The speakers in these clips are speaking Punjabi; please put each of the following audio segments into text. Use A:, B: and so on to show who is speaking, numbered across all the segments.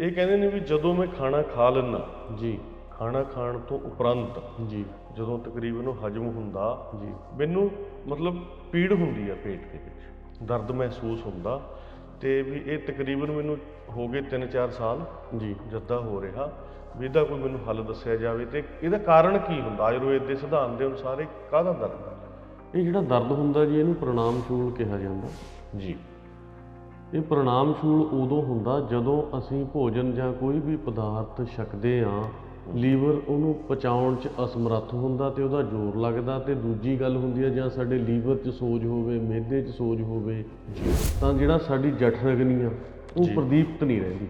A: ਇਹ ਕਹਿੰਦੇ ਨੇ ਵੀ ਜਦੋਂ ਮੈਂ ਖਾਣਾ ਖਾ ਲੈਣਾ
B: ਜੀ।
A: ਖਾਣਾ ਖਾਣ ਤੋਂ ਉਪਰੰਤ
B: ਜੀ।
A: ਜਦੋਂ ਤਕਰੀਬਨ ਉਹ ਹਜਮ ਹੁੰਦਾ
B: ਜੀ।
A: ਮੈਨੂੰ ਮਤਲਬ ਪੀੜ ਹੁੰਦੀ ਆ ਪੇਟ ਦੇ ਵਿੱਚ ਦਰਦ ਮਹਿਸੂਸ ਹੁੰਦਾ ਤੇ ਵੀ ਇਹ ਤਕਰੀਬਨ ਮੈਨੂੰ ਹੋ ਗਏ 3-4 ਸਾਲ
B: ਜੀ।
A: ਜੱਦਾ ਹੋ ਰਿਹਾ ਵੀ ਇਹਦਾ ਕੋਈ ਮੈਨੂੰ ਹੱਲ ਦੱਸਿਆ ਜਾਵੇ ਤੇ ਇਹਦਾ ਕਾਰਨ ਕੀ ਹੁੰਦਾ? ਆਯੁਰਵੇਦ ਦੇ ਸਿਧਾਂਤ ਦੇ ਅਨੁਸਾਰ ਇਹ ਕਾਹਦਾ ਦਰਦ ਹੈ?
B: ਇਹ ਜਿਹੜਾ ਦਰਦ ਹੁੰਦਾ ਜੀ ਇਹਨੂੰ ਪ੍ਰਣਾਮ ਸ਼ੂਲ ਕਿਹਾ ਜਾਂਦਾ।
A: ਜੀ।
B: ਇਹ ਪ੍ਰਣਾਮ ਸ਼ੂਲ ਉਦੋਂ ਹੁੰਦਾ ਜਦੋਂ ਅਸੀਂ ਭੋਜਨ ਜਾਂ ਕੋਈ ਵੀ ਪਦਾਰਥ ਛਕਦੇ ਆ ਲੀਵਰ ਉਹਨੂੰ ਪਚਾਉਣ 'ਚ ਅਸਮਰੱਥ ਹੁੰਦਾ ਤੇ ਉਹਦਾ ਜ਼ੋਰ ਲੱਗਦਾ ਤੇ ਦੂਜੀ ਗੱਲ ਹੁੰਦੀ ਹੈ ਜਾਂ ਸਾਡੇ ਲੀਵਰ 'ਚ ਸੋਜ ਹੋਵੇ ਮਿਹਦੇ 'ਚ ਸੋਜ ਹੋਵੇ ਤਾਂ ਜਿਹੜਾ ਸਾਡੀ ਜਠਰ ਅਗਨੀ ਆ ਉਹ। ਪ੍ਰਦੀਪਤ ਨਹੀਂ ਰਹਿੰਦੀ।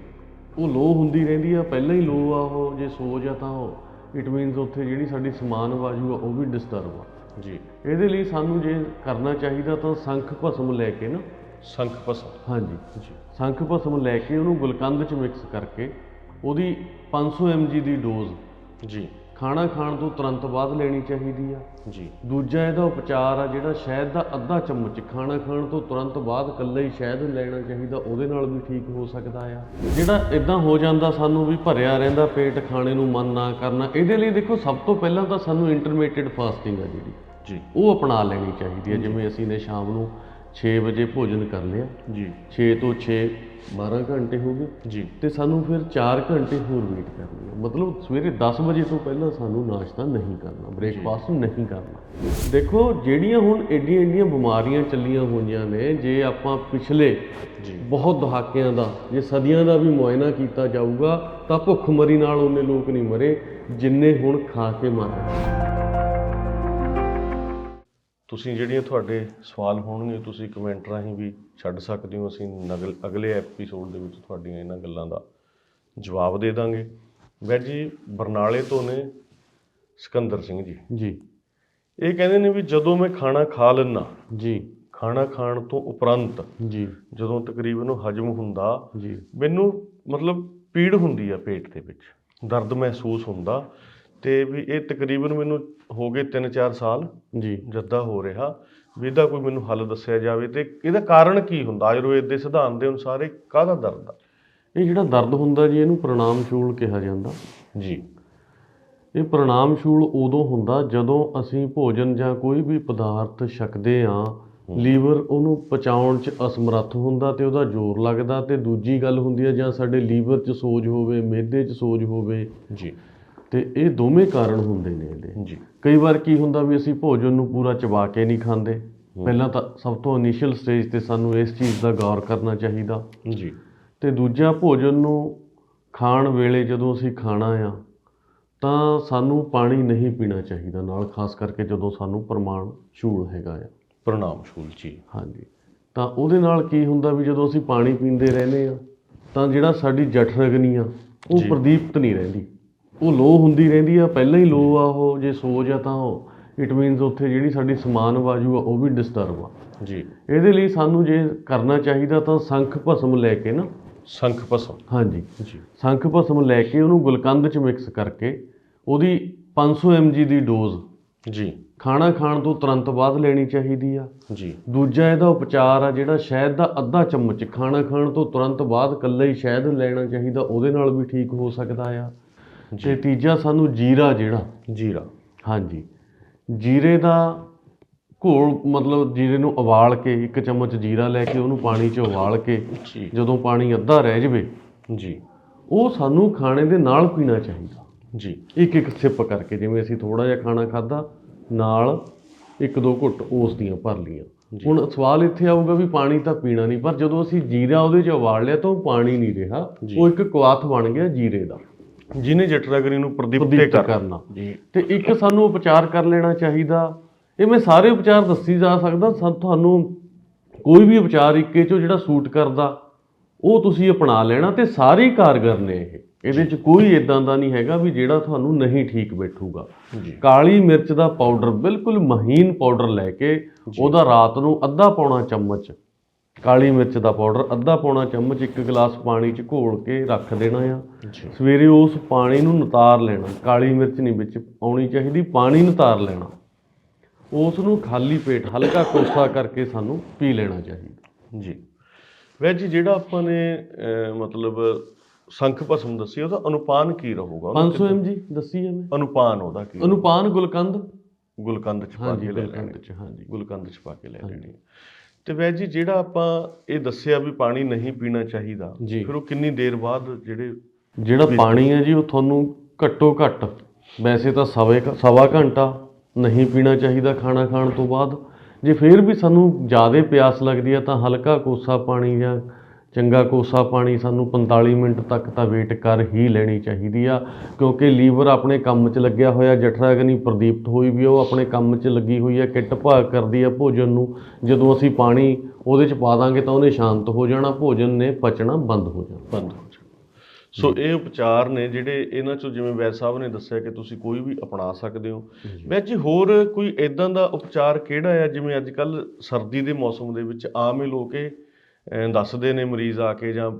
B: ਉਹ ਲੋ ਹੁੰਦੀ ਰਹਿੰਦੀ ਆ ਪਹਿਲਾਂ ਹੀ ਲੋ ਆ ਉਹ ਜੇ ਸੋਜ ਆ ਤਾਂ ਉਹ। ਇਟ ਮੀਨਸ ਉੱਥੇ ਜਿਹੜੀ ਸਾਡੀ ਸਮਾਨ ਵਾਯੂ ਆ ਉਹ ਵੀ ਡਿਸਟਰਬ ਆ।
A: ਜੀ।
B: ਇਹਦੇ ਲਈ ਸਾਨੂੰ ਜੇ ਕਰਨਾ ਚਾਹੀਦਾ ਤਾਂ ਸੰਖ ਭਸਮ ਲੈ ਕੇ ਨਾ
A: ਸੰਖ ਪਸੰ
B: ਹਾਂਜੀ
A: ਜੀ
B: ਸੰਖ ਭਸਮ ਲੈ ਕੇ ਉਹਨੂੰ ਗੁਲਕੰਦ ਚ ਮਿਕਸ ਕਰਕੇ ਉਹਦੀ 500 mg ਦੀ ਡੋਜ਼
A: ਜੀ।
B: ਖਾਣਾ ਖਾਣ ਤੋਂ ਤੁਰੰਤ ਬਾਅਦ ਲੈਣੀ ਚਾਹੀਦੀ ਆ।
A: ਜੀ।
B: ਦੂਜਾ ਇਹਦਾ ਉਪਚਾਰ ਆ ਜਿਹੜਾ ਸ਼ਹਿਦ ਦਾ ਅੱਧਾ ਚਮਚ ਖਾਣਾ ਖਾਣ ਤੋਂ ਤੁਰੰਤ ਬਾਅਦ ਇਕੱਲਾ ਹੀ ਸ਼ਹਿਦ ਲੈਣਾ ਚਾਹੀਦਾ ਉਹਦੇ ਨਾਲ ਵੀ ਠੀਕ ਹੋ ਸਕਦਾ ਆ। ਜਿਹੜਾ ਇਦਾਂ ਹੋ ਜਾਂਦਾ ਸਾਨੂੰ ਵੀ ਭਰਿਆ ਰਹਿੰਦਾ ਪੇਟ ਖਾਣੇ ਨੂੰ ਮਨ ਨਾ ਕਰਨਾ ਇਹਦੇ ਲਈ ਦੇਖੋ ਸਭ ਤੋਂ ਪਹਿਲਾਂ ਤਾਂ ਸਾਨੂੰ ਇੰਟਰਮੀਡੀਏਟ ਫਾਸਟਿੰਗ ਆ ਜਿਹੜੀ।
A: ਜੀ।
B: ਉਹ ਅਪਣਾ ਲੈਣੀ ਚਾਹੀਦੀ ਹੈ ਜਿਵੇਂ ਅਸੀਂ ਨੇ ਸ਼ਾਮ ਨੂੰ 6 ਵਜੇ ਭੋਜਨ ਕਰ ਲਿਆ।
A: ਜੀ।
B: 6 ਤੋਂ 6 12 ਘੰਟੇ ਹੋ ਗਏ।
A: ਜੀ।
B: ਤੇ ਸਾਨੂੰ ਫਿਰ 4 ਘੰਟੇ ਹੋਰ ਵੇਟ ਕਰਨੀ ਮਤਲਬ ਸਵੇਰੇ 10 ਵਜੇ ਤੋਂ ਪਹਿਲਾਂ ਸਾਨੂੰ ਨਾਸ਼ਤਾ ਨਹੀਂ ਕਰਨਾ ਬ੍ਰੇਕਫਾਸਟ ਨਹੀਂ ਕਰਨਾ। ਦੇਖੋ ਜਿਹੜੀਆਂ ਹੁਣ ਏਡੀਆਂ ਏਡੀਆਂ ਬਿਮਾਰੀਆਂ ਚੱਲੀਆਂ ਹੋਈਆਂ ਨੇ ਜੇ ਆਪਾਂ ਪਿਛਲੇ
A: ਜੀ।
B: ਬਹੁਤ ਦਹਾਕਿਆਂ ਦਾ ਜੇ ਸਦੀਆਂ ਦਾ ਵੀ ਮੁਆਇਨਾ ਕੀਤਾ ਜਾਊਗਾ ਤਾਂ ਭੁੱਖਮਰੀ ਨਾਲ ਉਹਨੇ ਲੋਕ ਨਹੀਂ ਮਰੇ ਜਿੰਨੇ ਹੁਣ ਖਾ ਕੇ ਮਰ ਰਹੇ
A: ਤੁਸੀਂ ਜਿਹੜੀਆਂ ਤੁਹਾਡੇ ਸਵਾਲ ਹੋਣਗੇ ਤੁਸੀਂ ਕਮੈਂਟ ਰਾਹੀਂ ਵੀ ਛੱਡ ਸਕਦੇ ਹੋ। ਅਸੀਂ ਨਗਲ ਅਗਲੇ ਐਪੀਸੋਡ ਦੇ ਵਿੱਚ ਤੁਹਾਡੀਆਂ ਇਹਨਾਂ ਗੱਲਾਂ ਦਾ ਜਵਾਬ ਦੇ ਦਾਂਗੇ। ਵੈਦ ਜੀ ਬਰਨਾਲੇ ਤੋਂ ਨੇ ਸਿਕੰਦਰ ਸਿੰਘ ਜੀ।
B: ਜੀ।
A: ਇਹ ਕਹਿੰਦੇ ਨੇ ਵੀ ਜਦੋਂ ਮੈਂ ਖਾਣਾ ਖਾ ਲੈਣਾ
B: ਜੀ।
A: ਖਾਣਾ ਖਾਣ ਤੋਂ ਉਪਰੰਤ
B: ਜੀ।
A: ਜਦੋਂ ਤਕਰੀਬਨ ਉਹ ਹਜਮ ਹੁੰਦਾ
B: ਜੀ।
A: ਮੈਨੂੰ ਮਤਲਬ ਪੀੜ ਹੁੰਦੀ ਆ ਪੇਟ ਦੇ ਵਿੱਚ। ਦਰਦ ਮਹਿਸੂਸ ਹੁੰਦਾ। ਤੇ ਵੀ ਇਹ ਤਕਰੀਬਨ ਮੈਨੂੰ ਹੋ ਗਏ 3-4 ਸਾਲ
B: ਜੀ।
A: ਜੱਦਾ ਹੋ ਰਿਹਾ ਵੀ ਇਹਦਾ ਕੋਈ ਮੈਨੂੰ ਹੱਲ ਦੱਸਿਆ ਜਾਵੇ ਤੇ ਇਹਦਾ ਕਾਰਨ ਕੀ ਹੁੰਦਾ? ਆਯੁਰਵੇਦ ਦੇ ਸਿਧਾਂਤ ਦੇ ਅਨੁਸਾਰ ਇਹ ਕਾਹਦਾ ਦਰਦ ਆ?
B: ਇਹ ਜਿਹੜਾ ਦਰਦ ਹੁੰਦਾ ਜੀ ਇਹਨੂੰ ਪ੍ਰਣਾਮ ਸ਼ੂਲ ਕਿਹਾ ਜਾਂਦਾ।
A: ਜੀ।
B: ਇਹ ਪ੍ਰਣਾਮ ਸ਼ੂਲ ਉਦੋਂ ਹੁੰਦਾ ਜਦੋਂ ਅਸੀਂ ਭੋਜਨ ਜਾਂ ਕੋਈ ਵੀ ਪਦਾਰਥ ਛਕਦੇ ਆ ਲੀਵਰ ਉਹਨੂੰ ਪਚਾਉਣ 'ਚ ਅਸਮਰੱਥ ਹੁੰਦਾ ਤੇ ਉਹਦਾ ਜ਼ੋਰ ਲੱਗਦਾ ਤੇ ਦੂਜੀ ਗੱਲ ਹੁੰਦੀ ਹੈ ਜਾਂ ਸਾਡੇ ਲੀਵਰ 'ਚ ਸੋਜ ਹੋਵੇ ਮਿਹਦੇ 'ਚ ਸੋਜ ਹੋਵੇ।
A: ਜੀ।
B: ਤੇ ਇਹ ਦੋਵੇਂ ਕਾਰਨ ਹੁੰਦੇ ਨੇ ਇਹਦੇ।
A: ਜੀ।
B: ਕਈ ਵਾਰ ਕੀ ਹੁੰਦਾ ਵੀ ਅਸੀਂ ਭੋਜਨ ਨੂੰ ਪੂਰਾ ਚਬਾ ਕੇ ਨਹੀਂ ਖਾਂਦੇ। ਪਹਿਲਾਂ ਤਾਂ ਸਭ ਤੋਂ ਇਨੀਸ਼ੀਅਲ ਸਟੇਜ ਤੇ ਸਾਨੂੰ ਇਸ ਚੀਜ਼ ਦਾ ਗੌਰ ਕਰਨਾ ਚਾਹੀਦਾ।
A: ਜੀ।
B: ਤੇ ਦੂਜਾ ਭੋਜਨ ਨੂੰ ਖਾਣ ਵੇਲੇ ਜਦੋਂ ਅਸੀਂ ਖਾਣਾ ਆ ਤਾਂ ਸਾਨੂੰ ਪਾਣੀ ਨਹੀਂ ਪੀਣਾ ਚਾਹੀਦਾ ਨਾਲ ਖਾਸ ਕਰਕੇ ਜਦੋਂ ਸਾਨੂੰ ਪ੍ਰਮਾਣ ਸ਼ੂਲ ਹੈਗਾ ਆ।
A: ਪ੍ਰਣਾਮ ਸ਼ੂਲ ਜੀ।
B: ਹਾਂਜੀ। ਤਾਂ ਉਹਦੇ ਨਾਲ ਕੀ ਹੁੰਦਾ ਵੀ ਜਦੋਂ ਅਸੀਂ ਪਾਣੀ ਪੀਂਦੇ ਰਹਿੰਦੇ ਆ ਤਾਂ ਜਿਹੜਾ ਸਾਡੀ ਜਠਰ ਅਗਨੀ ਆ ਉਹ। ਪ੍ਰਦੀਪਤ ਨਹੀਂ ਰਹਿੰਦੀ। ਉਹ ਲੋ ਹੁੰਦੀ ਰਹਿੰਦੀ ਆ ਪਹਿਲਾਂ ਹੀ ਲੋ ਆ ਉਹ ਜੇ ਸੋਜ ਆ ਤਾਂ ਉਹ। ਇਟ ਮੀਨਸ ਉੱਥੇ ਜਿਹੜੀ ਸਾਡੀ ਸਮਾਨ ਵਾਯੂ ਆ ਉਹ ਵੀ ਡਿਸਟਰਬ ਆ।
A: ਜੀ।
B: ਇਹਦੇ ਲਈ ਸਾਨੂੰ ਜੇ ਕਰਨਾ ਚਾਹੀਦਾ ਤਾਂ ਸੰਖ ਭਸਮ ਲੈ ਕੇ ਨਾ।
A: ਸੰਖ ਪਸੰ
B: ਹਾਂਜੀ।
A: ਜੀ।
B: ਸੰਖ ਭਸਮ ਲੈ ਕੇ ਉਹਨੂੰ ਗੁਲਕੰਦ ਚ ਮਿਕਸ ਕਰਕੇ ਉਹਦੀ 500 mg ਦੀ ਡੋਜ਼
A: ਜੀ।
B: ਖਾਣਾ ਖਾਣ ਤੋਂ ਤੁਰੰਤ ਬਾਅਦ ਲੈਣੀ ਚਾਹੀਦੀ ਆ।
A: ਜੀ।
B: ਦੂਜਾ ਇਹਦਾ ਉਪਚਾਰ ਆ ਜਿਹੜਾ ਸ਼ਹਿਦ ਦਾ ਅੱਧਾ ਚਮਚ। ਖਾਣਾ ਖਾਣ ਤੋਂ ਤੁਰੰਤ ਬਾਅਦ ਇਕੱਲਾ ਹੀ ਸ਼ਹਿਦ ਲੈਣਾ ਚਾਹੀਦਾ ਉਹਦੇ ਨਾਲ ਵੀ ਠੀਕ ਹੋ ਸਕਦਾ ਆ। ਤੇ ਤੀਜਾ ਸਾਨੂੰ ਜੀਰਾ ਜਿਹੜਾ।
A: ਜੀਰਾ।
B: ਹਾਂਜੀ। ਜੀਰੇ ਦਾ ਘੋਲ ਮਤਲਬ ਜੀਰੇ ਨੂੰ ਉਬਾਲ ਕੇ ਇੱਕ ਚਮਚ ਜੀਰਾ ਲੈ ਕੇ ਉਹਨੂੰ ਪਾਣੀ 'ਚ ਉਬਾਲ ਕੇ
A: ਜੀ।
B: ਜਦੋਂ ਪਾਣੀ ਅੱਧਾ ਰਹਿ ਜਵੇ
A: ਜੀ।
B: ਉਹ ਸਾਨੂੰ ਖਾਣੇ ਦੇ ਨਾਲ ਪੀਣਾ ਚਾਹੀਦਾ।
A: ਜੀ।
B: ਇੱਕ ਇੱਕ ਸਿਪ ਕਰਕੇ ਜਿਵੇਂ ਅਸੀਂ ਥੋੜਾ ਜਿਹਾ ਖਾਣਾ ਖਾਦਾ ਨਾਲ ਇੱਕ ਦੋ ਘੁੱਟ ਉਸ ਦੀਆਂ ਭਰ ਲੀਆਂ ਹੁਣ ਸਵਾਲ ਇੱਥੇ ਆਊਗਾ ਵੀ ਪਾਣੀ ਤਾਂ ਪੀਣਾ ਨਹੀਂ ਪਰ ਜਦੋਂ ਅਸੀਂ ਜੀਰਾ ਉਹਦੇ 'ਚ ਉਬਾਲ ਲਿਆ ਤਾਂ ਉਹ ਪਾਣੀ ਨਹੀਂ ਰਿਹਾ। ਉਹ ਇੱਕ ਕੁਆਥ ਬਣ ਗਿਆ ਜੀਰੇ ਦਾ।
A: ਜਿਹਨੇ ਜਠਰਾਗਰੀ ਨੂੰ ਪ੍ਰਦੀਪਤੇ
B: ਪ੍ਰਦੀਪਤ
A: ਕਰ
B: ਕਰਨਾ ਤੇ ਇੱਕ ਸਾਨੂੰ ਉਪਚਾਰ ਕਰ ਲੈਣਾ ਚਾਹੀਦਾ। ਇਹ ਮੈਂ ਸਾਰੇ ਉਪਚਾਰ ਦੱਸੀ ਜਾ ਸਕਦਾ। ਸਾ ਤੁਹਾਨੂੰ ਕੋਈ ਵੀ ਉਪਚਾਰ ਇੱਕੇ ਚੋਂ ਜਿਹੜਾ ਸੂਟ ਕਰਦਾ ਉਹ ਤੁਸੀਂ ਅਪਣਾ ਲੈਣਾ ਤੇ ਸਾਰੇ ਕਾਰਗਰ ਨੇ ਇਹ। ਇਹਦੇ 'ਚ ਕੋਈ ਇਦਾਂ ਦਾ ਨਹੀਂ ਹੈਗਾ ਵੀ ਜਿਹੜਾ ਤੁਹਾਨੂੰ ਨਹੀਂ ਠੀਕ ਬੈਠੂਗਾ। ਕਾਲੀ ਮਿਰਚ ਦਾ ਪਾਊਡਰ ਬਿਲਕੁਲ ਮਹੀਨ ਪਾਊਡਰ ਲੈ ਕੇ ਉਹਦਾ ਰਾਤ ਨੂੰ ਅੱਧਾ ਪੌਣਾ ਚਮਚ ਕਾਲੀ ਮਿਰਚ ਦਾ ਪਾਊਡਰ ਅੱਧਾ ਪੌਣਾ ਚਮਚ ਇੱਕ ਗਲਾਸ ਪਾਣੀ 'ਚ ਘੋਲ ਕੇ ਰੱਖ ਦੇਣਾ ਆ। ਸਵੇਰੇ ਉਸ ਪਾਣੀ ਨੂੰ ਨਤਾਰ ਲੈਣਾ। ਕਾਲੀ ਮਿਰਚ ਨਹੀਂ ਵਿੱਚ ਆਉਣੀ ਚਾਹੀਦੀ ਪਾਣੀ ਨਤਾਰ ਲੈਣਾ। ਉਸ ਨੂੰ ਖਾਲੀ ਪੇਟ ਹਲਕਾ ਕੋਸਾ ਕਰਕੇ ਸਾਨੂੰ ਪੀ ਲੈਣਾ ਚਾਹੀਦਾ।
A: ਜੀ। ਵੈਦ ਜੀ ਜਿਹੜਾ ਆਪਾਂ ਨੇ ਮਤਲਬ ਸੰਖ ਭਸਮ ਦੱਸੀ ਉਹਦਾ ਅਨੁਪਾਨ ਕੀ ਰਹੂਗਾ? ਉਹਨੂੰ
B: 500 mg ਦੱਸੀ ਹੈ ਮੈਂ।
A: ਅਨੁਪਾਨ ਉਹਦਾ ਕੀ
B: ਅਨੁਪਾਨ ਗੁਲਕੰਦ।
A: ਗੁਲਕੰਦ ਚ ਪਾ ਕੇ ਲੈ ਲੈਣੀ।
B: ਹਾਂਜੀ।
A: ਗੁਲਕੰਦ ਚ ਪਾ ਕੇ ਲੈ ਲੈਣੀ। ਤੇ ਵੈਦ ਜੀ ਜਿਹੜਾ ਆਪਾਂ ਇਹ ਦੱਸਿਆ ਵੀ ਪਾਣੀ ਨਹੀਂ ਪੀਣਾ ਚਾਹੀਦਾ
B: ਜੀ।
A: ਫਿਰ ਉਹ ਕਿੰਨੀ ਦੇਰ ਬਾਅਦ ਜਿਹੜੇ
B: ਜਿਹੜਾ ਪਾਣੀ ਹੈ ਜੀ ਉਹ ਤੁਹਾਨੂੰ ਘੱਟੋ ਘੱਟ ਵੈਸੇ ਤਾਂ ਸਵੇ ਸਵਾ ਘੰਟਾ ਨਹੀਂ ਪੀਣਾ ਚਾਹੀਦਾ ਖਾਣਾ ਖਾਣ ਤੋਂ ਬਾਅਦ ਜੇ ਫਿਰ ਵੀ ਸਾਨੂੰ ਜ਼ਿਆਦਾ ਪਿਆਸ ਲੱਗਦੀ ਹੈ ਤਾਂ ਹਲਕਾ ਕੋਸਾ ਪਾਣੀ ਜਾਂ ਚੰਗਾ ਕੋਸਾ ਪਾਣੀ ਸਾਨੂੰ 45 ਮਿੰਟ ਤੱਕ ਤਾਂ ਵੇਟ ਕਰ ਹੀ ਲੈਣੀ ਚਾਹੀਦੀ ਆ ਕਿਉਂਕਿ ਲੀਵਰ ਆਪਣੇ ਕੰਮ 'ਚ ਲੱਗਿਆ ਹੋਇਆ ਜਠਰਾਗਨੀ ਪ੍ਰਦੀਪਤ ਹੋਈ ਵੀ ਉਹ ਆਪਣੇ ਕੰਮ 'ਚ ਲੱਗੀ ਹੋਈ ਹੈ ਕਿੱਟ ਭਾਗ ਕਰਦੀ ਹੈ ਭੋਜਨ ਨੂੰ ਜਦੋਂ ਅਸੀਂ ਪਾਣੀ ਉਹਦੇ 'ਚ ਪਾ ਦਾਂਗੇ ਤਾਂ ਉਹਨੇ ਸ਼ਾਂਤ ਹੋ ਜਾਣਾ ਭੋਜਨ ਨੇ ਪਚਣਾ ਬੰਦ ਹੋ ਜਾਣਾ।
A: ਬੰਦ ਹੋ ਜਾਣ। ਸੋ ਇਹ ਉਪਚਾਰ ਨੇ ਜਿਹੜੇ ਇਹਨਾਂ ਚੋਂ ਜਿਵੇਂ ਵੈਦ ਸਾਹਿਬ ਨੇ ਦੱਸਿਆ ਕਿ ਤੁਸੀਂ ਕੋਈ ਵੀ ਅਪਣਾ ਸਕਦੇ ਹੋ। ਵੈਦ ਜੀ। ਹੋਰ ਕੋਈ ਇਦਾਂ ਦਾ ਉਪਚਾਰ ਕਿਹੜਾ ਹੈ ਜਿਵੇਂ ਅੱਜ ਕੱਲ ਸਰਦੀ ਦੇ ਮੌਸਮ ਦੇ ਵਿੱਚ ਆਮ ਹੀ ਲੋਕ ਦੱਸਦੇ ਨੇ ਮਰੀਜ਼ ਆ ਕੇ ਜਾਂ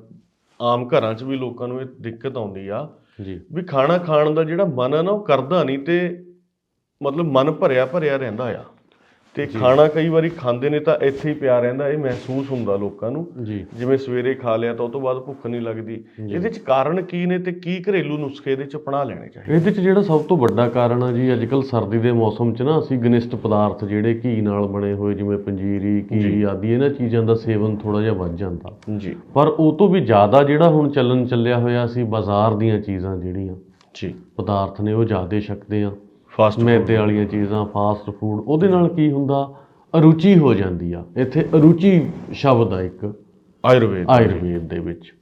A: ਆਮ ਘਰਾਂ 'ਚ ਵੀ ਲੋਕਾਂ ਨੂੰ ਇਹ ਦਿੱਕਤ ਆਉਂਦੀ ਆ
B: ਜੀ।
A: ਵੀ ਖਾਣਾ ਖਾਣ ਦਾ ਜਿਹੜਾ ਮਨ ਹੈ ਨਾ ਉਹ ਕਰਦਾ ਨਹੀਂ ਤੇ ਮਤਲਬ ਮਨ ਭਰਿਆ ਭਰਿਆ ਰਹਿੰਦਾ ਆ। ਤੇ ਖਾਣਾ ਕਈ ਵਾਰੀ ਖਾਂਦੇ ਨੇ ਤਾਂ ਇੱਥੇ ਹੀ ਪਿਆ ਰਹਿੰਦਾ ਇਹ ਮਹਿਸੂਸ ਹੁੰਦਾ ਲੋਕਾਂ ਨੂੰ। ਜਿਵੇਂ ਸਵੇਰੇ ਖਾ ਲਿਆ ਤਾਂ ਉਹ ਤੋਂ ਬਾਅਦ ਭੁੱਖ ਨਹੀਂ ਲੱਗਦੀ। ਇਹਦੇ ਚ ਕਾਰਨ ਕੀ ਨੇ ਤੇ ਕੀ ਘਰੇਲੂ ਨੁਸਖੇ ਇਹਦੇ ਚ ਅਪਣਾ ਲੈਣੇ ਚਾਹੀਦੇ?
B: ਇਹਦੇ ਚ ਜਿਹੜਾ ਸਭ ਤੋਂ ਵੱਡਾ ਕਾਰਨ ਆ ਜੀ ਅੱਜਕੱਲ ਸਰਦੀ ਦੇ ਮੌਸਮ 'ਚ ਨਾ ਅਸੀਂ ਗਨਿਸ਼ਟ ਪਦਾਰਥ ਜਿਹੜੇ ਘੀ ਨਾਲ ਬਣੇ ਹੋਏ ਜਿਵੇਂ ਪੰਜੀਰੀ ਘੀ ਆਦਿ ਇਹਨਾਂ ਚੀਜ਼ਾਂ ਦਾ ਸੇਵਨ ਥੋੜਾ ਜਿਹਾ ਵੱਧ ਜਾਂਦਾ।
A: ਜੀ।
B: ਪਰ ਉਹ ਤੋਂ ਵੀ ਜ਼ਿਆਦਾ ਜਿਹੜਾ ਹੁਣ ਚੱਲਣ ਚੱਲਿਆ ਹੋਇਆ ਸੀ ਬਾਜ਼ਾਰ ਦੀਆਂ ਚੀਜ਼ਾਂ ਜਿਹੜੀਆਂ
A: ਜੀ।
B: ਪਦਾਰਥ ਨੇ ਉਹ ਜ਼ਿਆਦਾ ਛਕਦੇ ਆ
A: ਫਾਸਟ
B: ਮੈਦੇ ਵਾਲੀਆਂ ਚੀਜ਼ਾਂ ਫਾਸਟ ਫੂਡ ਉਹਦੇ ਨਾਲ ਕੀ ਹੁੰਦਾ? ਅਰੁਚੀ ਹੋ ਜਾਂਦੀ ਆ। ਇੱਥੇ ਅਰੁਚੀ ਸ਼ਬਦ ਆ ਇੱਕ।
A: ਆਯੁਰਵੇਦ
B: ਆਯੁਰਵੇਦ ਦੇ ਵਿੱਚ।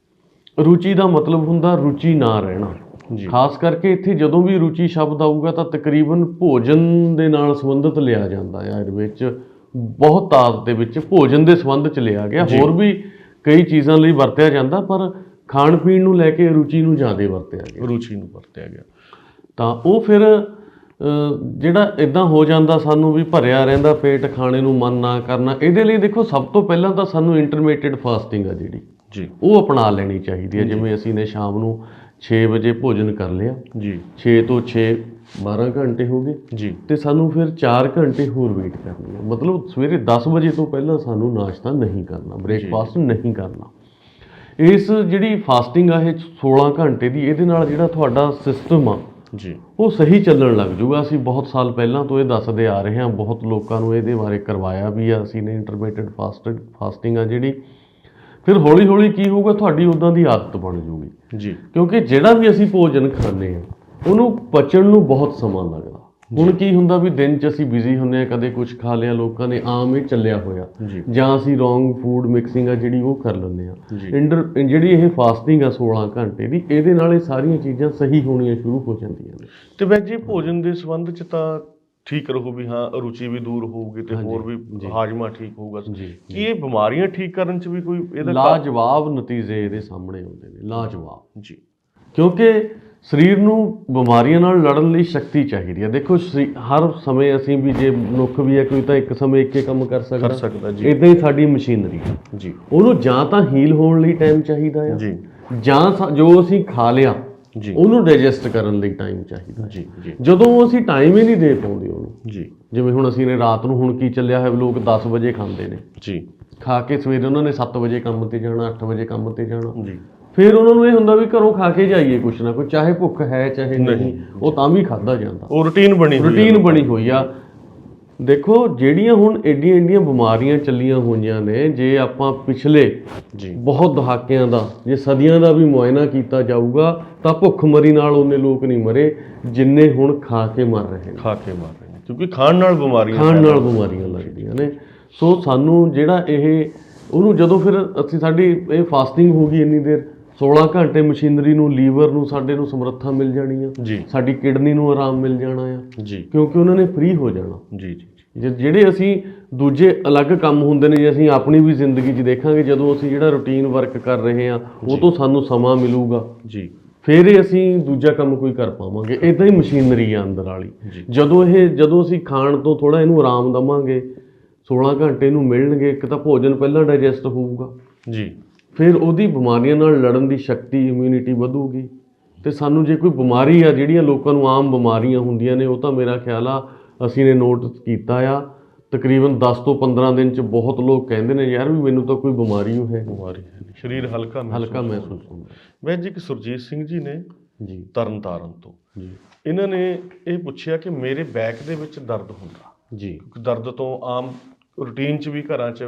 B: ਰੁਚੀ ਦਾ ਮਤਲਬ ਹੁੰਦਾ ਰੁਚੀ ਨਾ ਰਹਿਣਾ।
A: ਜੀ।
B: ਖਾਸ ਕਰਕੇ ਇੱਥੇ ਜਦੋਂ ਵੀ ਰੁਚੀ ਸ਼ਬਦ ਆਊਗਾ ਤਾਂ ਤਕਰੀਬਨ ਭੋਜਨ ਦੇ ਨਾਲ ਸੰਬੰਧਿਤ ਲਿਆ ਜਾਂਦਾ ਹੈ। ਆਯੁਰਵੇਦ ਚ ਬਹੁਤ ਤਾਤ ਦੇ ਵਿੱਚ ਭੋਜਨ ਦੇ ਸੰਬੰਧ ਚ ਲਿਆ ਗਿਆ। ਹੋਰ ਵੀ ਕਈ ਚੀਜ਼ਾਂ ਲਈ ਵਰਤਿਆ ਜਾਂਦਾ ਪਰ ਖਾਣ ਪੀਣ ਨੂੰ ਲੈ ਕੇ ਰੁਚੀ ਨੂੰ ਜ਼ਿਆਦਾ ਵਰਤਿਆ ਗਿਆ।
A: ਰੁਚੀ ਨੂੰ ਵਰਤਿਆ ਗਿਆ।
B: ਤਾਂ ਉਹ ਫਿਰ ਜਿਹੜਾ ਇਦਾਂ ਹੋ ਜਾਂਦਾ ਸਾਨੂੰ ਵੀ ਭਰਿਆ ਰਹਿੰਦਾ ਪੇਟ ਖਾਣੇ ਨੂੰ ਮਨ ਨਾ ਕਰਨਾ ਇਹਦੇ ਲਈ ਦੇਖੋ ਸਭ ਤੋਂ ਪਹਿਲਾਂ ਤਾਂ ਸਾਨੂੰ ਇੰਟਰਮੀਡੀਏਟ ਫਾਸਟਿੰਗ ਆ ਜਿਹੜੀ।
A: ਜੀ।
B: ਉਹ ਅਪਣਾ ਲੈਣੀ ਚਾਹੀਦੀ ਹੈ ਜਿਵੇਂ ਅਸੀਂ ਨੇ ਸ਼ਾਮ ਨੂੰ 6 ਵਜੇ ਭੋਜਨ ਕਰ ਲਿਆ।
A: ਜੀ।
B: 6 ਤੋਂ 6 12 ਘੰਟੇ ਹੋ ਗਏ।
A: ਜੀ।
B: ਤੇ ਸਾਨੂੰ ਫਿਰ 4 ਘੰਟੇ ਹੋਰ ਵੇਟ ਕਰਨੀ ਹੈ ਮਤਲਬ ਸਵੇਰੇ 10 ਵਜੇ ਤੋਂ ਪਹਿਲਾਂ ਸਾਨੂੰ ਨਾਸ਼ਤਾ ਨਹੀਂ ਕਰਨਾ ਬ੍ਰੇਕਫਾਸਟ ਨਹੀਂ ਕਰਨਾ। ਇਸ ਜਿਹੜੀ ਫਾਸਟਿੰਗ ਆ ਇਹ 16 ਘੰਟੇ ਦੀ ਇਹਦੇ ਨਾਲ ਜਿਹੜਾ ਤੁਹਾਡਾ ਸਿਸਟਮ ਆ
A: ਜੀ।
B: ਉਹ ਸਹੀ ਚੱਲਣ ਲੱਗ ਜੂਗਾ। ਅਸੀਂ ਬਹੁਤ ਸਾਲ ਪਹਿਲਾਂ ਤੋਂ ਇਹ ਦੱਸਦੇ ਆ ਰਹੇ ਹਾਂ। ਬਹੁਤ ਲੋਕਾਂ ਨੂੰ ਇਹਦੇ ਬਾਰੇ ਕਰਵਾਇਆ ਵੀ ਆ। ਅਸੀਂ ਨੇ ਇੰਟਰਮੀਡੀਏਟ ਫਾਸਟਿੰਗ ਫਾਸਟਿੰਗ ਆ ਜਿਹੜੀ। ਫਿਰ ਹੌਲੀ ਹੌਲੀ ਕੀ ਹੋਊਗਾ? ਤੁਹਾਡੀ ਉਦਾਂ ਦੀ ਆਦਤ ਬਣ ਜੂਗੀ।
A: ਜੀ।
B: ਕਿਉਂਕਿ ਜਿਹੜਾ ਵੀ ਅਸੀਂ ਭੋਜਨ ਖਾਂਦੇ ਆ ਉਹਨੂੰ ਪਚਣ ਨੂੰ ਬਹੁਤ ਸਮਾਂ ਲੱਗਦਾ। ਹੁਣ ਕੀ ਹੁੰਦਾ ਵੀ ਦਿਨ 'ਚ ਅਸੀਂ ਬਿਜ਼ੀ ਹੁੰਨੇ ਆ ਕਦੇ ਕੁਝ ਖਾ ਲਿਆ ਲੋਕਾਂ ਨੇ ਆਮ ਹੀ ਚੱਲਿਆ ਹੋਇਆ।
A: ਜੀ।
B: ਅਸੀਂ ਰੋਂਗ ਫੂਡ ਮਿਕਸਿੰਗ ਆ ਜਿਹੜੀ ਉਹ ਕਰ ਲੈਂਦੇ ਆ
A: ਜੀ।
B: ਇੰਟਰ ਜਿਹੜੀ ਇਹ ਫਾਸਟਿੰਗ ਆ 16 ਘੰਟੇ ਦੀ ਇਹਦੇ ਨਾਲ ਇਹ ਸਾਰੀਆਂ ਚੀਜ਼ਾਂ ਸਹੀ ਹੋਣੀਆਂ ਸ਼ੁਰੂ ਹੋ ਜਾਂਦੀਆਂ ਨੇ।
A: ਤੇ ਵੈਦ ਜੀ ਭੋਜਨ ਦੇ ਸੰਬੰਧ ਚ ਤਾਂ ਠੀਕ ਰਹੂ ਵੀ ਹਾਂ ਰੁਚੀ ਵੀ ਦੂਰ ਹੋਊਗੀ ਤੇ ਹੋਰ ਵੀ ਹਾਜ਼ਮਾ ਠੀਕ ਹੋਊਗਾ।
B: ਜੀ
A: ਕੀ ਇਹ ਬਿਮਾਰੀਆਂ ਠੀਕ ਕਰਨ ਚ ਵੀ ਕੋਈ ਇਹਦਾ
B: ਲਾਜਵਾਬ ਨਤੀਜੇ ਇਹਦੇ ਸਾਹਮਣੇ ਆਉਂਦੇ ਨੇ ਲਾਜਵਾਬ।
A: ਜੀ।
B: ਕਿਉਂਕਿ ਸਰੀਰ ਨੂੰ ਬਿਮਾਰੀਆਂ ਨਾਲ ਲੜਨ ਲਈ ਸ਼ਕਤੀ ਚਾਹੀਦੀ ਹੈ। ਦੇਖੋ ਹਰ ਸਮੇਂ ਅਸੀਂ ਵੀ ਜੇ ਮਨੁੱਖ ਵੀ ਹੈ ਕੋਈ ਤਾਂ ਇੱਕ ਸਮੇਂ ਇੱਕੇ ਕੰਮ ਕਰ ਸਕਦਾ।
A: ਕਰ ਸਕਦਾ ਜੀ।
B: ਇਦਾਂ ਹੀ ਸਾਡੀ ਮਸ਼ੀਨਰੀ ਹੈ।
A: ਜੀ।
B: ਉਹਨੂੰ ਜਾਂ ਤਾਂ ਹੀਲ ਹੋਣ ਲਈ ਟਾਈਮ ਚਾਹੀਦਾ ਆ।
A: ਜੀ।
B: ਜਾਂ ਜੋ ਅਸੀਂ ਖਾ ਲਿਆ
A: ਜੀ।
B: ਉਹਨੂੰ ਡਾਈਜੈਸਟ ਕਰਨ ਲਈ ਟਾਈਮ ਚਾਹੀਦਾ।
A: ਜੀ ਜੀ।
B: ਜਦੋਂ ਅਸੀਂ ਟਾਈਮ ਹੀ ਨਹੀਂ ਦੇ ਪਾਉਂਦੇ ਉਹਨੂੰ
A: ਜੀ।
B: ਜਿਵੇਂ ਹੁਣ ਅਸੀਂ ਨੇ ਰਾਤ ਨੂੰ ਹੁਣ ਕੀ ਚੱਲਿਆ ਹੈ ਲੋਕ 10 ਵਜੇ ਖਾਂਦੇ ਨੇ।
A: ਜੀ।
B: ਖਾ ਕੇ ਸਵੇਰੇ ਉਹਨਾਂ ਨੇ 7 ਵਜੇ ਕੰਮ ਤੇ ਜਾਣਾ 8 ਵਜੇ ਕੰਮ ਤੇ ਜਾਣਾ।
A: ਜੀ।
B: ਫਿਰ ਉਹਨਾਂ ਨੂੰ ਇਹ ਹੁੰਦਾ ਵੀ ਘਰੋਂ ਖਾ ਕੇ ਜਾਈਏ ਕੁਛ ਨਾ ਕੁਛ ਚਾਹੇ ਭੁੱਖ ਹੈ ਚਾਹੇ ਨਹੀਂ ਉਹ ਤਾਂ ਵੀ ਖਾਦਾ ਜਾਂਦਾ।
A: ਉਹ ਰੁਟੀਨ ਬਣੀ ਹੋਈ।
B: ਰੂਟੀਨ ਬਣੀ ਹੋਈ ਆ। ਦੇਖੋ ਜਿਹੜੀਆਂ ਹੁਣ ਏਡੀਆਂ ਏਡੀਆਂ ਬਿਮਾਰੀਆਂ ਚੱਲੀਆਂ ਹੋਈਆਂ ਨੇ ਜੇ ਆਪਾਂ ਪਿਛਲੇ
A: ਜੀ।
B: ਬਹੁਤ ਦਹਾਕਿਆਂ ਦਾ ਜੇ ਸਦੀਆਂ ਦਾ ਵੀ ਮੁਆਇਨਾ ਕੀਤਾ ਜਾਊਗਾ ਤਾਂ ਭੁੱਖਮਰੀ ਨਾਲ ਉਹਨੇ ਲੋਕ ਨਹੀਂ ਮਰੇ ਜਿੰਨੇ ਹੁਣ ਖਾ ਕੇ ਮਰ ਰਹੇ ਨੇ।
A: ਖਾ ਕੇ ਮਾਰ ਰਹੇ ਨੇ ਕਿਉਂਕਿ ਖਾਣ ਨਾਲ ਬਿਮਾਰੀਆਂ
B: ਖਾਣ ਨਾਲ ਬਿਮਾਰੀਆਂ ਲੱਗਦੀਆਂ ਨੇ। ਸੋ ਸਾਨੂੰ ਜਿਹੜਾ ਇਹ ਉਹਨੂੰ ਜਦੋਂ ਫਿਰ ਅਸੀਂ ਸਾਡੀ ਇਹ ਫਾਸਟਿੰਗ ਹੋ ਗਈ ਇੰਨੀ ਦੇਰ 16 ਘੰਟੇ ਮਸ਼ੀਨਰੀ ਨੂੰ ਲੀਵਰ ਨੂੰ ਸਾਡੇ ਨੂੰ ਸਮਰੱਥਾ ਮਿਲ ਜਾਣੀ ਆ।
A: ਜੀ।
B: ਸਾਡੀ ਕਿਡਨੀ ਨੂੰ ਆਰਾਮ ਮਿਲ ਜਾਣਾ ਆ।
A: ਜੀ।
B: ਕਿਉਂਕਿ ਉਹਨਾਂ ਨੇ ਫ੍ਰੀ ਹੋ ਜਾਣਾ।
A: ਜੀ ਜੀ
B: ਜਿਹੜੇ ਅਸੀਂ ਦੂਜੇ ਅਲੱਗ ਕੰਮ ਹੁੰਦੇ ਨੇ ਜੇ ਅਸੀਂ ਆਪਣੀ ਵੀ ਜ਼ਿੰਦਗੀ 'ਚ ਦੇਖਾਂਗੇ ਜਦੋਂ ਅਸੀਂ ਜਿਹੜਾ ਰੁਟੀਨ ਵਰਕ ਕਰ ਰਹੇ ਆ ਉਹ ਤੋਂ ਸਾਨੂੰ ਸਮਾਂ ਮਿਲੂਗਾ।
A: ਜੀ।
B: ਫਿਰ ਹੀ ਅਸੀਂ ਦੂਜਾ ਕੰਮ ਕੋਈ ਕਰ ਪਾਵਾਂਗੇ। ਇਦਾਂ ਹੀ ਮਸ਼ੀਨਰੀ ਆ ਅੰਦਰ ਵਾਲੀ। ਜਦੋਂ ਇਹ ਜਦੋਂ ਅਸੀਂ ਖਾਣ ਤੋਂ ਥੋੜਾ ਇਹਨੂੰ ਆਰਾਮ ਦਵਾਂਗੇ 16 ਘੰਟੇ ਨੂੰ ਮਿਲਣਗੇ ਇੱਕ ਤਾਂ ਭੋਜਨ ਪਹਿਲਾਂ ਡਾਈਜੈਸਟ ਹੋਊਗਾ।
A: ਜੀ।
B: ਫਿਰ ਉਹਦੀ ਬਿਮਾਰੀਆਂ ਨਾਲ ਲੜਨ ਦੀ ਸ਼ਕਤੀ ਇਮਿਊਨਿਟੀ ਵਧੂਗੀ। ਤੇ ਸਾਨੂੰ ਜੇ ਕੋਈ ਬਿਮਾਰੀ ਆ ਜਿਹੜੀਆਂ ਲੋਕਾਂ ਨੂੰ ਆਮ ਬਿਮਾਰੀਆਂ ਹੁੰਦੀਆਂ ਨੇ ਉਹ ਤਾਂ ਮੇਰਾ ਖਿਆਲ ਆ ਅਸੀਂ ਨੇ ਨੋਟ ਕੀਤਾ ਆ। ਤਕਰੀਬਨ 10 ਤੋਂ 15 ਦਿਨ ਚ ਬਹੁਤ ਲੋਕ ਕਹਿੰਦੇ ਨੇ ਯਾਰ ਵੀ ਮੈਨੂੰ ਤਾਂ ਕੋਈ ਬਿਮਾਰੀ ਹੋ ਹੈ
A: ਬਿਮਾਰੀ ਹੈ ਨਹੀਂ। ਸਰੀਰ ਹਲਕਾ ਮਹਿਸੂਸ
B: ਹਲਕਾ ਮਹਿਸੂਸ ਹੁੰਦਾ।
A: ਵੈਦ ਜੀ ਇੱਕ ਸੁਰਜੀਤ ਸਿੰਘ ਜੀ ਨੇ
B: ਜੀ।
A: ਤਰਨ ਤਾਰਨ ਤੋਂ।
B: ਜੀ।
A: ਇਹਨਾਂ ਨੇ ਇਹ ਪੁੱਛਿਆ ਕਿ ਮੇਰੇ ਬੈਕ ਦੇ ਵਿੱਚ ਦਰਦ ਹੁੰਦਾ।
B: ਜੀ।
A: ਦਰਦ ਤੋਂ ਆਮ ਰੂਟੀਨ 'ਚ ਵੀ ਘਰਾਂ 'ਚ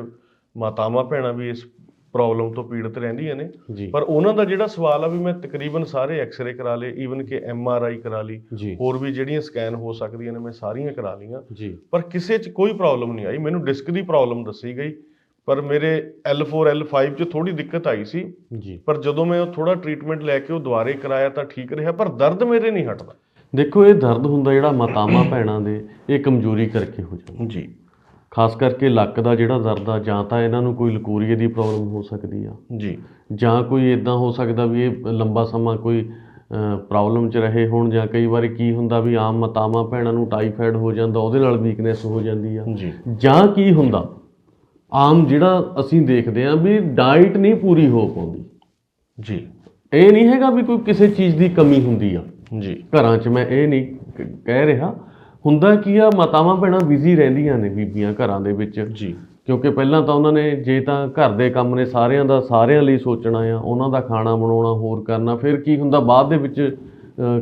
A: ਮਾਤਾਵਾਂ ਭੈਣਾਂ ਵੀ ਇਸ ਪ੍ਰੋਬਲਮ ਤੋਂ ਪੀੜਤ ਰਹਿੰਦੀਆਂ ਨੇ।
B: ਜੀ।
A: ਪਰ ਉਹਨਾਂ ਦਾ ਜਿਹੜਾ ਸਵਾਲ ਆ ਵੀ ਮੈਂ ਤਕਰੀਬਨ ਸਾਰੇ ਐਕਸ-ਰੇ ਕਰਾ ਲਏ ਈਵਨ ਕਿ ਐਮ-ਆਰ-ਆਈ ਕਰਾ ਲਈ
B: ਜੀ।
A: ਹੋਰ ਵੀ ਜਿਹੜੀਆਂ ਸਕੈਨ ਹੋ ਸਕਦੀਆਂ ਨੇ ਮੈਂ ਸਾਰੀਆਂ ਕਰਾ ਲਈਆਂ।
B: ਜੀ।
A: ਪਰ ਕਿਸੇ 'ਚ ਕੋਈ ਪ੍ਰੋਬਲਮ ਨਹੀਂ ਆਈ। ਮੈਨੂੰ ਡਿਸਕ ਦੀ ਪ੍ਰੋਬਲਮ ਦੱਸੀ ਗਈ। ਪਰ ਮੇਰੇ L4 L5 'ਚ ਥੋੜੀ ਦਿੱਕਤ ਆਈ ਸੀ।
B: ਜੀ।
A: ਪਰ ਜਦੋਂ ਮੈਂ ਉਹ ਥੋੜਾ ਟ੍ਰੀਟਮੈਂਟ ਲੈ ਕੇ ਉਹ ਦੁਬਾਰੇ ਕਰਾਇਆ ਤਾਂ ਠੀਕ ਰਿਹਾ ਪਰ ਦਰਦ ਮੇਰੇ ਨਹੀਂ ਹਟਦਾ।
B: ਦੇਖੋ ਇਹ ਦਰਦ ਹੁੰਦਾ ਜਿਹੜਾ ਮਾਤਾਵਾਂ ਭੈਣਾਂ ਦੇ ਇਹ ਕਮਜ਼ੋਰੀ ਕਰਕੇ ਹੋ ਜਾਂਦਾ।
A: ਜੀ।
B: ਖਾਸ ਕਰਕੇ ਲੱਕ ਦਾ ਜਿਹੜਾ ਦਰਦ ਆ ਜਾਂ ਤਾਂ ਇਹਨਾਂ ਨੂੰ ਕੋਈ ਲਕੂਰੀਏ ਦੀ ਪ੍ਰੋਬਲਮ ਹੋ ਸਕਦੀ ਆ।
A: ਜੀ।
B: ਜਾਂ ਕੋਈ ਇਦਾਂ ਹੋ ਸਕਦਾ ਵੀ ਇਹ ਲੰਬਾ ਸਮਾਂ ਕੋਈ ਪ੍ਰੋਬਲਮ 'ਚ ਰਹੇ ਹੋਣ ਜਾਂ ਕਈ ਵਾਰੀ ਕੀ ਹੁੰਦਾ ਵੀ ਆਮ ਮਾਤਾਵਾਂ ਭੈਣਾਂ ਨੂੰ ਟਾਈਫਾਇਡ ਹੋ ਜਾਂਦਾ ਉਹਦੇ ਨਾਲ ਵੀਕਨੈਸ ਹੋ ਜਾਂਦੀ ਆ।
A: ਜੀ।
B: ਜਾਂ ਕੀ ਹੁੰਦਾ ਆਮ ਜਿਹੜਾ ਅਸੀਂ ਦੇਖਦੇ ਆ ਵੀ ਡਾਈਟ ਨਹੀਂ ਪੂਰੀ ਹੋ ਪਾਉਂਦੀ।
A: ਜੀ।
B: ਇਹ ਨਹੀਂ ਹੈਗਾ ਵੀ ਕੋਈ ਕਿਸੇ ਚੀਜ਼ ਦੀ ਕਮੀ ਹੁੰਦੀ ਆ।
A: ਜੀ।
B: ਘਰਾਂ 'ਚ ਮੈਂ ਇਹ ਨਹੀਂ ਕਹਿ ਰਿਹਾ ਹੁੰਦਾ ਕੀ ਆ ਮਾਤਾਵਾਂ ਭੈਣਾਂ ਬਿਜ਼ੀ ਰਹਿੰਦੀਆਂ ਨੇ ਬੀਬੀਆਂ ਘਰਾਂ ਦੇ ਵਿੱਚ।
A: ਜੀ।
B: ਕਿਉਂਕਿ ਪਹਿਲਾਂ ਤਾਂ ਉਹਨਾਂ ਨੇ ਜੇ ਤਾਂ ਘਰ ਦੇ ਕੰਮ ਨੇ ਸਾਰਿਆਂ ਦਾ ਸਾਰਿਆਂ ਲਈ ਸੋਚਣਾ ਆ ਉਹਨਾਂ ਦਾ ਖਾਣਾ ਬਣਾਉਣਾ ਹੋਰ ਕਰਨਾ ਫਿਰ ਕੀ ਹੁੰਦਾ ਬਾਅਦ ਦੇ ਵਿੱਚ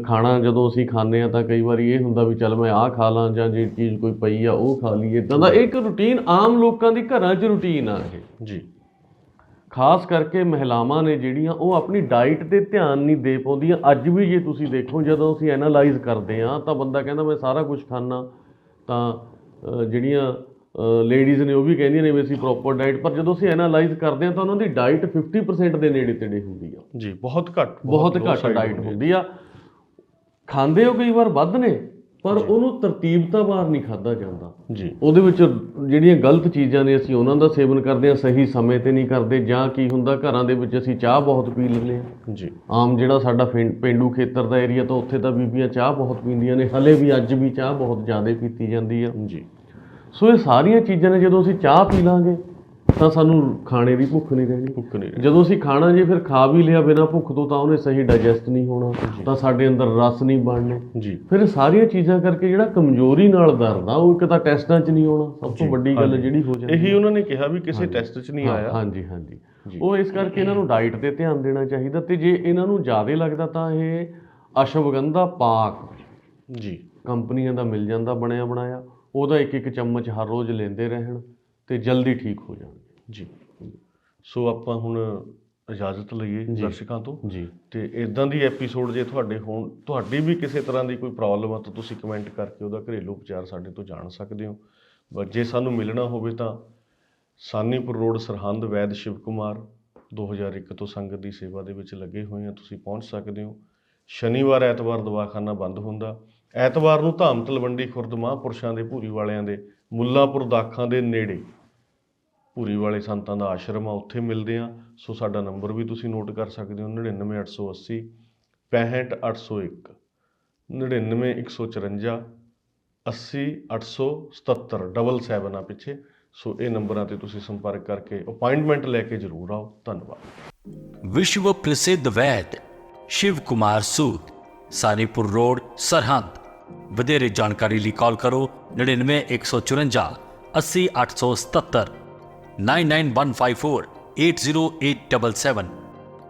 B: ਖਾਣਾ ਜਦੋਂ ਅਸੀਂ ਖਾਂਦੇ ਆ ਤਾਂ ਕਈ ਵਾਰੀ ਇਹ ਹੁੰਦਾ ਵੀ ਚੱਲ ਮੈਂ ਆਹ ਖਾ ਲਾਂ ਜਾਂ ਜੇ ਚੀਜ਼ ਕੋਈ ਪਈ ਆ ਉਹ ਖਾ ਲਈਏ। ਇਦਾਂ ਦਾ ਇੱਕ ਰੁਟੀਨ ਆਮ ਲੋਕਾਂ ਦੀ ਘਰਾਂ 'ਚ ਰੁਟੀਨ ਆ ਇਹ।
A: ਜੀ।
B: ਖਾਸ ਕਰਕੇ ਮਹਿਲਾਵਾਂ ਨੇ ਜਿਹੜੀਆਂ ਉਹ ਆਪਣੀ ਡਾਈਟ ਤੇ ਧਿਆਨ ਨਹੀਂ ਦੇ ਪਾਉਂਦੀਆਂ। ਅੱਜ ਵੀ ਜੇ ਤੁਸੀਂ ਦੇਖੋ ਜਦੋਂ ਅਸੀਂ ਐਨਾਲਾਈਜ਼ ਕਰਦੇ ਆ ਤਾਂ ਬੰਦਾ ਕਹਿੰਦਾ ਮੈਂ ਸਾਰਾ ਕੁਝ ਖਾਣਾ ਤਾਂ ਜਿਹੜੀਆਂ ਲੇਡੀਜ਼ ਨੇ ਉਹ ਵੀ ਕਹਿੰਦੀਆਂ ਨੇ ਵੀ ਅਸੀਂ ਪ੍ਰੋਪਰ ਡਾਈਟ ਪਰ ਜਦੋਂ ਅਸੀਂ ਐਨਾਲਾਈਜ਼ ਕਰਦੇ ਆ ਤਾਂ ਉਹਨਾਂ ਦੀ ਡਾਈਟ 50% ਦੇ ਨੇੜੇ ਤੇੜੇ ਹੁੰਦੀ ਆ।
A: ਜੀ ਬਹੁਤ ਘੱਟ
B: ਬਹੁਤ ਘੱਟ ਡਾਈਟ।
A: ਹੁੰਦੀ
B: ਆ। ਖਾਂਦੇ ਹੋ ਕਈ ਵਾਰ ਵੱਧ ਨੇ? ਪਰ ਉਹਨੂੰ ਤਰਤੀਬਤਾ ਵਾਰ ਨਹੀਂ ਖਾਦਾ ਜਾਂਦਾ।
A: ਜੀ।
B: ਉਹਦੇ ਵਿੱਚ ਜਿਹੜੀਆਂ ਗਲਤ ਚੀਜ਼ਾਂ ਨੇ ਅਸੀਂ ਉਹਨਾਂ ਦਾ ਸੇਵਨ ਕਰਦੇ ਹਾਂ ਸਹੀ ਸਮੇਂ ਤੇ ਨਹੀਂ ਕਰਦੇ ਜਾਂ ਕੀ ਹੁੰਦਾ ਘਰਾਂ ਦੇ ਵਿੱਚ ਅਸੀਂ ਚਾਹ ਬਹੁਤ ਪੀ ਲੈਂਦੇ ਹਾਂ।
A: ਜੀ।
B: ਆਮ ਜਿਹੜਾ ਸਾਡਾ ਪੇਂਡੂ ਖੇਤਰ ਦਾ ਏਰੀਆ ਤਾਂ ਉੱਥੇ ਤਾਂ ਬੀਬੀਆਂ ਚਾਹ ਬਹੁਤ ਪੀਂਦੀਆਂ ਨੇ ਹਲੇ ਵੀ ਅੱਜ ਵੀ ਚਾਹ ਬਹੁਤ ਜ਼ਿਆਦਾ ਪੀਤੀ ਜਾਂਦੀ ਆ।
A: ਜੀ।
B: ਸੋ ਇਹ ਸਾਰੀਆਂ ਚੀਜ਼ਾਂ ਨੇ ਜਦੋਂ ਅਸੀਂ ਚਾਹ ਪੀ ਲਾਂਗੇ ਤਾਂ ਸਾਨੂੰ ਖਾਣੇ ਦੀ ਭੁੱਖ ਨਹੀਂ ਰਹਿਣੀ
A: ਭੁੱਖ ਨਹੀਂ
B: ਜਦੋਂ ਅਸੀਂ ਖਾਣਾ ਜੇ ਫਿਰ ਖਾ ਵੀ ਲਿਆ ਬਿਨਾਂ ਭੁੱਖ ਤੋਂ ਤਾਂ ਉਹਨੇ ਸਹੀ ਡਾਈਜੈਸਟ ਨਹੀਂ ਹੋਣਾ ਤਾਂ ਸਾਡੇ ਅੰਦਰ ਰਸ ਨਹੀਂ ਬਣਨੇ।
A: ਜੀ।
B: ਫਿਰ ਇਹ ਸਾਰੀਆਂ ਚੀਜ਼ਾਂ ਕਰਕੇ ਜਿਹੜਾ ਕਮਜ਼ੋਰੀ ਨਾਲ ਦਰਦ ਆ ਉਹ ਇੱਕ ਤਾਂ ਟੈਸਟਾਂ 'ਚ ਨਹੀਂ ਆਉਣਾ ਸਭ ਤੋਂ ਵੱਡੀ ਗੱਲ ਜਿਹੜੀ ਹੋ ਜਾਂਦੀ
A: ਇਹੀ ਉਹਨਾਂ ਨੇ ਕਿਹਾ ਵੀ ਕਿਸੇ ਟੈਸਟ 'ਚ ਨਹੀਂ ਆਇਆ।
B: ਹਾਂਜੀ ਹਾਂਜੀ। ਉਹ ਇਸ ਕਰਕੇ ਇਹਨਾਂ ਨੂੰ ਡਾਈਟ ਤੇ ਧਿਆਨ ਦੇਣਾ ਚਾਹੀਦਾ ਤੇ ਜੇ ਇਹਨਾਂ ਨੂੰ ਜ਼ਿਆਦਾ ਲੱਗਦਾ ਤਾਂ ਇਹ ਅਸ਼ਵਗੰਧਾ ਪਾਕ
A: ਜੀ।
B: ਕੰਪਨੀਆਂ ਦਾ ਮਿਲ ਜਾਂਦਾ ਬਣਿਆ ਬਣਾਇਆ ਉਹਦਾ ਇੱਕ ਇੱਕ ਚਮਚ ਹਰ ਰੋਜ਼ ਲੈਂਦੇ ਰਹਿਣ ਤੇ ਜਲਦੀ ਠੀਕ ਹੋ ਜਾਣਗੇ
A: ਜੀ। ਸੋ ਆਪਾਂ ਹੁਣ ਇਜਾਜ਼ਤ ਲਈਏ ਦਰਸ਼ਕਾਂ ਤੋਂ।
B: ਜੀ।
A: ਤੇ ਇਦਾਂ ਦੀ ਐਪੀਸੋਡ ਜੇ ਤੁਹਾਡੇ ਹੋਣ ਤੁਹਾਡੀ ਵੀ ਕਿਸੇ ਤਰ੍ਹਾਂ ਦੀ ਕੋਈ ਪ੍ਰੋਬਲਮ ਆ ਤਾਂ ਤੁਸੀਂ ਕਮੈਂਟ ਕਰਕੇ ਉਹਦਾ ਘਰੇਲੂ ਉਪਚਾਰ ਸਾਡੇ ਤੋਂ ਜਾਣ ਸਕਦੇ ਹੋ। ਜੇ ਸਾਨੂੰ ਮਿਲਣਾ ਹੋਵੇ ਤਾਂ ਸਾਨੀਪੁਰ ਰੋਡ ਸਰਹੰਦ ਵੈਦ ਸ਼ਿਵ ਕੁਮਾਰ 2001 ਤੋਂ ਸੰਗਤ ਦੀ ਸੇਵਾ ਦੇ ਵਿੱਚ ਲੱਗੇ ਹੋਏ ਆ ਤੁਸੀਂ ਪਹੁੰਚ ਸਕਦੇ ਹੋ। ਸ਼ਨੀਵਾਰ ਐਤਵਾਰ ਦਵਾਖਾਨਾ ਬੰਦ ਹੁੰਦਾ। ਐਤਵਾਰ ਨੂੰ ਧਾਮ ਤਲਵੰਡੀ ਖੁਰਦ ਮਹਾਂਪੁਰਸ਼ਾਂ ਦੇ ਭੂਰੀ ਵਾਲਿਆਂ ਦੇ ਮੁੱਲਾਪੁਰ ਦਾਖਾਂ ਦੇ ਨੇੜੇ ਭੂਰੀ ਵਾਲੇ ਸੰਤਾਂ ਦਾ ਆਸ਼ਰਮ ਆ, ਉੱਥੇ ਮਿਲਦੇ ਆ। ਸੋ ਸਾਡਾ ਨੰਬਰ ਵੀ ਤੁਸੀਂ ਨੋਟ ਕਰ ਸਕਦੇ ਹੋ 99880 65801 99154 80877 ਆ ਪਿੱਛੇ। ਸੋ ਇਹ ਨੰਬਰਾਂ ਤੇ ਤੁਸੀਂ ਸੰਪਰਕ ਕਰਕੇ ਅਪਾਇੰਟਮੈਂਟ ਲੈ ਕੇ ਜ਼ਰੂਰ ਆਓ। ਧੰਨਵਾਦ।
C: ਵਿਸ਼ਵ ਪ੍ਰਸਿੱਧ ਵੈਦ ਸ਼ਿਵ ਕੁਮਾਰ ਸੂਦ ਸਾਨੀਪੁਰ ਰੋਡ, ਸਰਹੰਦ। ਵਧੇਰੇ ਜਾਣਕਾਰੀ ਲਈ ਕਾਲ ਕਰੋ 99154 80877 99154 80877